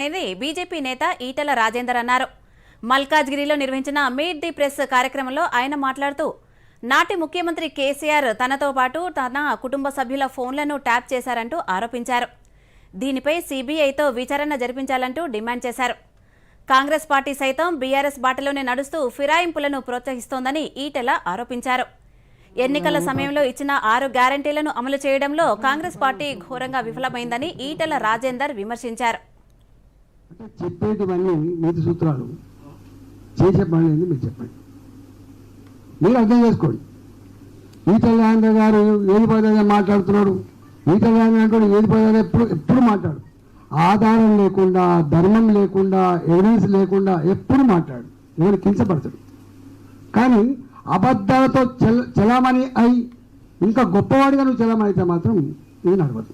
అనేది బీజేపీ నేత ఈటెల రాజేందర్ అన్నారు. మల్కాజ్గిరిలో నిర్వహించిన మీట్ ది ప్రెస్ కార్యక్రమంలో ఆయన మాట్లాడుతూ నాటి ముఖ్యమంత్రి కేసీఆర్ తనతో పాటు తన కుటుంబ సభ్యుల ఫోన్లను ట్యాప్ చేశారంటూ ఆరోపించారు. దీనిపై సీబీఐతో విచారణ జరిపించాలంటూ డిమాండ్ చేశారు. కాంగ్రెస్ పార్టీ సైతం బీఆర్ఎస్ బాటలోనే నడుస్తూ ఫిరాయింపులను ప్రోత్సహిస్తోందని ఈటెల ఆరోపించారు. ఎన్నికల సమయంలో ఇచ్చిన ఆరు గ్యారంటీలను అమలు చేయడంలో కాంగ్రెస్ పార్టీ ఘోరంగా విఫలమైందని ఈటెల రాజేందర్ విమర్శించారు. చెప్పేటివన్నీ నీతి సూత్రాలు. చేసే పని మీరు చెప్పండి. మీరు అర్థం చేసుకోండి. ఈటల రాజేంద్ర గారు ఏది పదాలే మాట్లాడుతున్నాడు? ఈటల రాజేంద్ర ఏది పదాలే ఎప్పుడు ఎప్పుడు మాట్లాడు? ఆధారం లేకుండా ధర్మం లేకుండా ఎవిడెన్స్ లేకుండా ఎప్పుడు మాట్లాడు? ఎవరు కించపడతాడు కానీ అబద్ధాలతో చెల చలామణి అయి ఇంకా గొప్పవాడిగా నువ్వు చెలామణి అయితే మాత్రం ఇది నడవదు.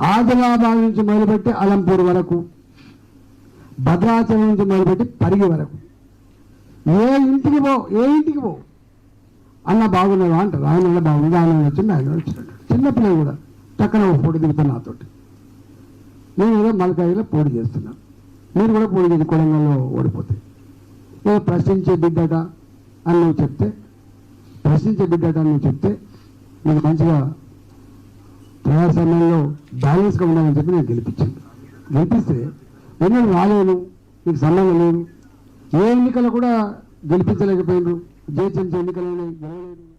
ఆదిలాబాద్ నుంచి మొదలుపెట్టి అలంపూర్ వరకు భద్రాచలం నుంచి మొదలుపెట్టి పరిగి వరకు. ఏ ఇంటికి పో ఏ ఇంటికి పో. అన్న బాగున్నావా అంటారు. ఆయన బాగుంది ఆయన వచ్చింది ఆయన వచ్చినట్టు చిన్నపిల్లలు కూడా చక్కన ఒక ఫోటో దిగుతాను నాతోటి. నేను ఏదో మలకాయలో పోటీ చేస్తున్నాను మీరు కూడా పోటీ చేసి కొడంగల్లో ఓడిపోతే. ఏదో ప్రశ్నించే బిడ్డట అని నువ్వు చెప్తే ప్రశ్నించే బిడ్డట అని నువ్వు చెప్తే నేను మంచిగా ప్రజాస్వామ్యంలో బ్యాలెన్స్గా ఉండాలని చెప్పి నేను గెలిపించాను. గెలిపిస్తే ఎన్నడూ రాలేను నీకు సంబంధం లేదు. ఏ ఎన్నికలు కూడా గెలిపించలేకపోయినారు. జయించే ఎన్నికలు గెలవలేదు.